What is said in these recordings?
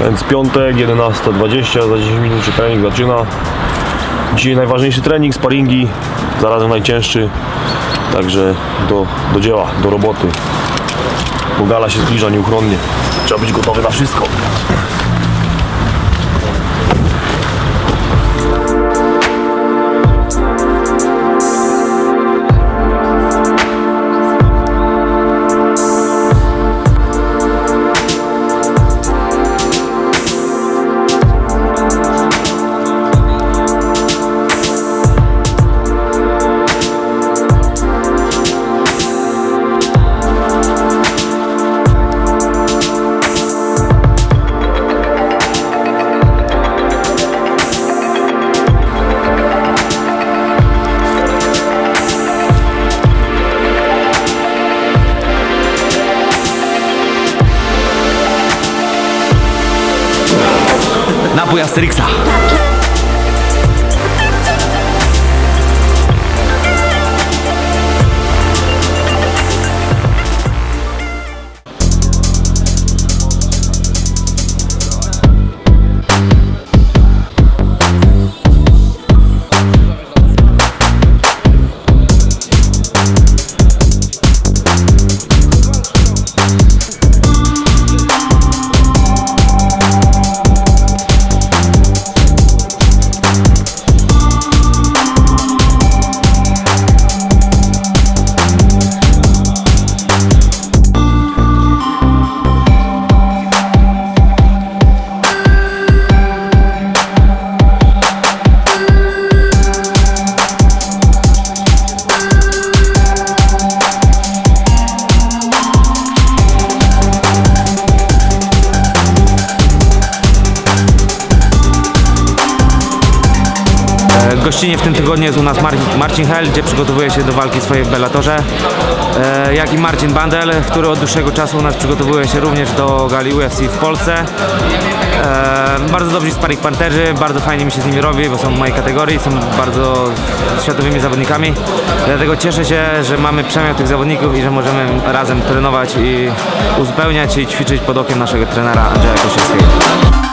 Więc piątek, 11.20, za 10 minut się trening zaczyna. Dzisiaj najważniejszy trening, sparingi, zarazem najcięższy. Także do, do dzieła, do roboty. Bo gala się zbliża nieuchronnie. Trzeba być gotowy na wszystko. Apoia Asterix. E, Gościnie w tym tygodniu jest u nas Mar Marcin Hel, gdzie przygotowuje się do walki swojej w Bellatorze. E, jak i Marcin Bandel, który od dłuższego czasu u nas przygotowuje się również do gali UFC w Polsce. E, bardzo dobrzy sparring partnerzy, bardzo fajnie mi się z nimi robi, bo są w mojej kategorii, są bardzo światowymi zawodnikami. Dlatego cieszę się, że mamy przemian tych zawodników i że możemy razem trenować i uzupełniać i ćwiczyć pod okiem naszego trenera Andrzeja Kosiewskiego.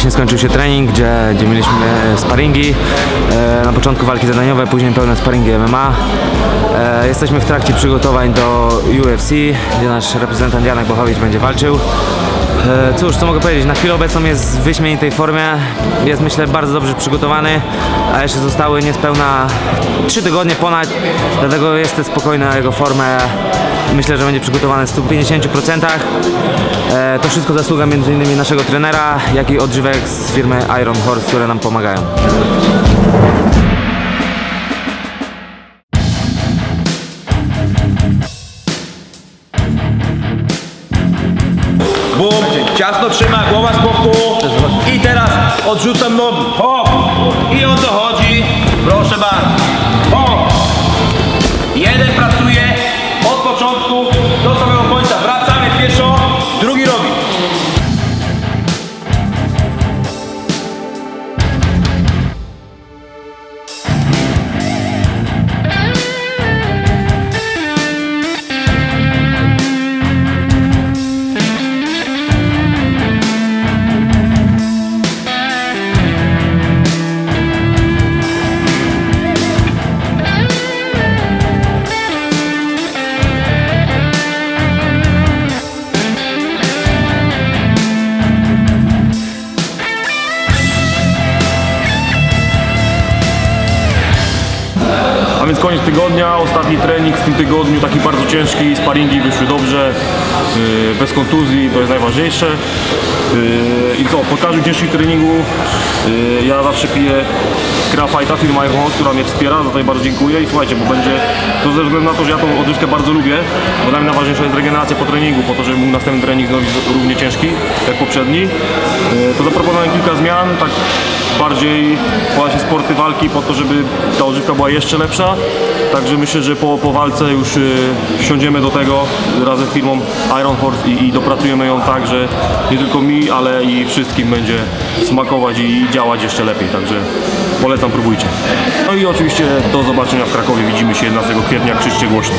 Właśnie skończył się trening, gdzie, gdzie mieliśmy sparingi. E, na początku walki zadaniowe, później pełne sparingi MMA. E, jesteśmy w trakcie przygotowań do UFC, gdzie nasz reprezentant Janek Bochowicz będzie walczył. E, Cóż, co mogę powiedzieć, na chwilę obecną jest w wyśmienitej formie, jest myślę bardzo dobrze przygotowany, a jeszcze zostały niespełna 3 tygodnie ponad, dlatego jestem spokojny na jego formę. Myślę, że będzie przygotowany w 150%. E, To wszystko zasługa m.in. naszego trenera, jak i odżywek z firmy Iron Horse, które nam pomagają. Ciasno trzyma, głowa z boku i teraz odrzucam nogi. Hop! I o to chodzi. Proszę bardzo. Więc koniec tygodnia, ostatni trening w tym tygodniu, taki bardzo ciężki, sparingi wyszły dobrze, yy, bez kontuzji, to jest najważniejsze. Yy, I co, po każdym ciężkim treningu yy, ja zawsze piję Grafajta firma Echos, która mnie wspiera, za to bardzo dziękuję i słuchajcie, bo będzie, to ze względu na to, że ja tą odżywkę bardzo lubię, bo dla mnie najważniejsza jest regeneracja po treningu, po to, żeby mógł następny trening zrobić równie ciężki jak poprzedni, yy, to zaproponowałem kilka zmian, tak bardziej właśnie sporty walki po to, żeby ta odżywka była jeszcze lepsza. Także myślę, że po, po walce już y, siądziemy do tego razem z firmą Iron Horse i, i dopracujemy ją tak, że nie tylko mi, ale i wszystkim będzie smakować i działać jeszcze lepiej. Także polecam, próbujcie. No i oczywiście do zobaczenia w Krakowie. Widzimy się 11 kwietnia. Krzyczcie głośno.